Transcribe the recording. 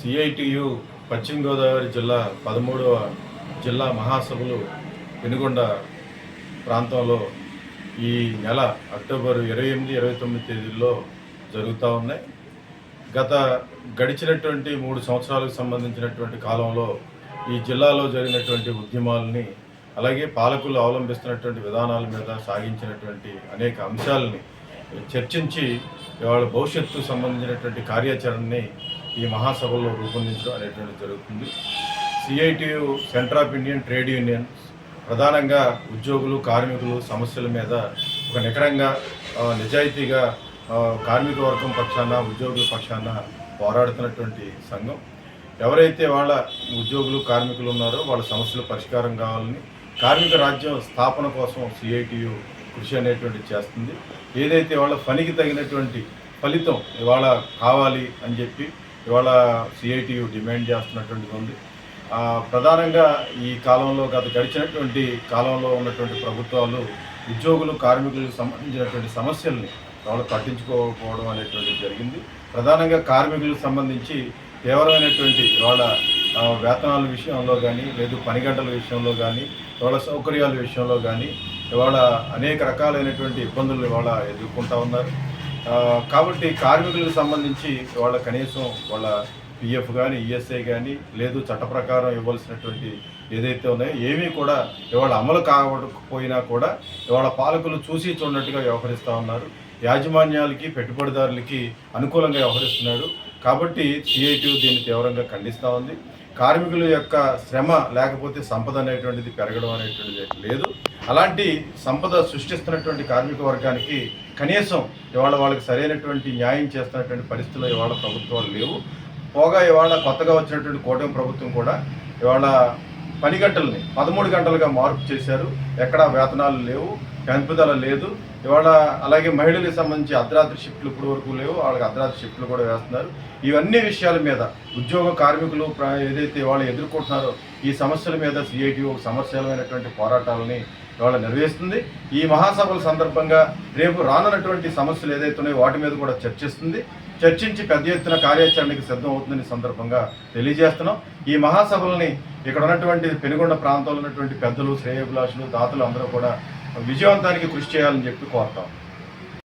CITU పశ్చిమ గోదావరి జిల్లా పదమూడవ జిల్లా మహాసభలు పెనుగొండ ప్రాంతంలో ఈ నెల అక్టోబర్ ఇరవై ఎనిమిది ఇరవై తొమ్మిది తేదీల్లో జరుగుతూ ఉన్నాయి. గత గడిచినటువంటి మూడు సంవత్సరాలకు సంబంధించినటువంటి కాలంలో ఈ జిల్లాలో జరిగినటువంటి ఉద్యమాలని అలాగే పాలకులు అవలంబిస్తున్నటువంటి విధానాల మీద సాగించినటువంటి అనేక అంశాలని చర్చించి ఇవాళ భవిష్యత్తు సంబంధించినటువంటి కార్యాచరణని ఈ మహాసభలో రూపొందించడం అనేటువంటి జరుగుతుంది. CITU centre of Indian trade unions ప్రధానంగా ఉద్యోగులు కార్మికులు సమస్యల మీద ఒక నికరంగా నిజాయితీగా కార్మిక వర్గం పక్షాన ఉద్యోగుల పక్షాన పోరాడుతున్నటువంటి సంఘం. ఎవరైతే వాళ్ళ ఉద్యోగులు కార్మికులు ఉన్నారో వాళ్ళ సమస్యలు పరిష్కారం కావాలని కార్మిక రాజ్యం స్థాపన కోసం సిఐటియు కృషి అనేటువంటి చేస్తుంది. ఏదైతే వాళ్ళ పనికి తగినటువంటి ఫలితం ఇవాళ కావాలి అని చెప్పి ఇవాళ సిఐటియు డిమాండ్ చేస్తున్నటువంటిది ఉంది. ప్రధానంగా ఈ కాలంలో గత గడిచినటువంటి కాలంలో ఉన్నటువంటి ప్రభుత్వాలు ఉద్యోగులు కార్మికులకు సంబంధించినటువంటి సమస్యల్ని వాళ్ళు పట్టించుకోకపోవడం అనేటువంటిది జరిగింది. ప్రధానంగా కార్మికులకు సంబంధించి తీవ్రమైనటువంటి వాళ్ళ వేతనాల విషయంలో కానీ లేదు పని గంటల విషయంలో కానీ వాళ్ళ సౌకర్యాల విషయంలో కానీ ఇవాళ అనేక రకాలైనటువంటి ఇబ్బందులు ఇవాళ ఎదుర్కొంటూ ఉన్నారు. కాబట్టి కార్మికులకు సంబంధించి వాళ్ళ కనీసం వాళ్ళ పిఎఫ్ కానీ ఈఎస్ఐ కానీ లేదు చట్ట ప్రకారం ఇవ్వాల్సినటువంటి ఏదైతే ఉన్నాయో ఏమీ కూడా ఇవాళ అమలు కాకపోయినా కూడా ఇవాళ పాలకులు చూసి చూడనట్టుగా వ్యవహరిస్తూ ఉన్నారు. యాజమాన్యాలకి పెట్టుబడిదారులకి అనుకూలంగా వ్యవహరిస్తున్నాడు. కాబట్టి సిఐటి దీన్ని తీవ్రంగా ఖండిస్తూ ఉంది. కార్మికుల యొక్క శ్రమ లేకపోతే సంపద అనేటువంటిది పెరగడం అనేటువంటిది లేదు. అలాంటి సంపద సృష్టిస్తున్నటువంటి కార్మిక వర్గానికి కనీసం ఇవాళ వాళ్ళకి సరైనటువంటి న్యాయం చేస్తున్నటువంటి పరిస్థితులు ఇవాళ ప్రభుత్వాలు లేవు. పోగా ఇవాళ కొత్తగా వచ్చినటువంటి కూటమి ప్రభుత్వం కూడా ఇవాళ పని గంటల్ని పదమూడు గంటలుగా మార్పు చేశారు. ఎక్కడా వేతనాలు లేవు. పెంపుదల లేదు. ఇవాళ అలాగే మహిళలకు సంబంధించి అర్ధరాత్రి షిఫ్ట్లు ఇప్పుడు వరకు లేవు. వాళ్ళకి అర్ధరాత్రి షిఫ్ట్లు కూడా వేస్తున్నారు. ఇవన్నీ విషయాల మీద ఉద్యోగ కార్మికులు ఏదైతే వాళ్ళు ఎదుర్కొంటున్నారో ఈ సమస్యల మీద సిఐటి ఒక సమస్యలమైనటువంటి పోరాటాలని ఇవాళ నిర్వహిస్తుంది. ఈ మహాసభల సందర్భంగా రేపు రానున్నటువంటి సమస్యలు ఏదైతే ఉన్నాయో వాటి మీద కూడా చర్చిస్తుంది. చర్చించి పెద్ద ఎత్తున కార్యాచరణకి సిద్ధం అవుతుందని సందర్భంగా తెలియజేస్తున్నాం. ఈ మహాసభల్ని ఇక్కడ ఉన్నటువంటి పెనుగొండ ప్రాంతంలో ఉన్నటువంటి పెద్దలు శ్రేయభిలాషులు దాతలు అందరూ కూడా విజయవంతానికి కృషి చేయాలని చెప్పి కోరుతాం.